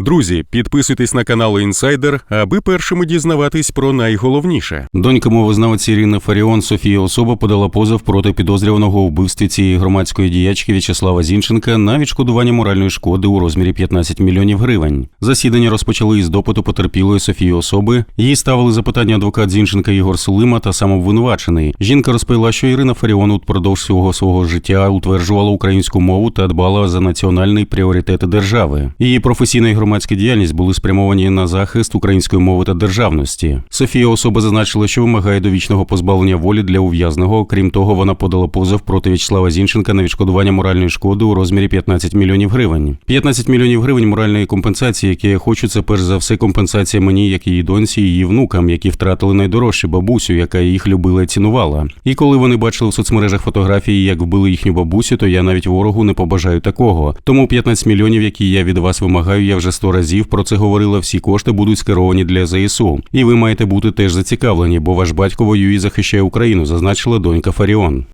Друзі, підписуйтесь на канал Інсайдер, аби першими дізнаватись про найголовніше. Донька мовознавець Ірина Фаріон Софія Особа подала позов проти підозрюваного у вбивстві цієї громадської діячки В'ячеслава Зінченка на відшкодування моральної шкоди у розмірі 15 мільйонів гривень. Засідання розпочали із допиту потерпілої Софії Особи. Їй ставили запитання адвокат Зінченка Ігор Сулима та самовинувачений. Жінка розповіла, що Ірина Фаріон упродовж всього свого життя утверджувала українську мову та дбала за національний пріоритет держави. Її професійна і громадська діяльність були спрямовані на захист української мови та державності. Софія особа зазначила, що вимагає довічного позбавлення волі для ув'язного. Крім того, вона подала позов проти В'ячеслава Зінченка на відшкодування моральної шкоди у розмірі 15 мільйонів гривень. 15 мільйонів гривень моральної компенсації, які я хочу, це перш за все компенсація мені, як її доньці, і її внукам, які втратили найдорожче бабусю, яка їх любила і цінувала. І коли вони бачили в соцмережах фотографії, як вбили їхню бабусю, то я навіть ворогу не побажаю такого. Тому 15 мільйонів, які я від вас вимагаю, я вже сто разів про це говорила. Всі кошти будуть скеровані для ЗСУ. І ви маєте бути теж зацікавлені, бо ваш батько воює і захищає Україну, зазначила донька Фаріон.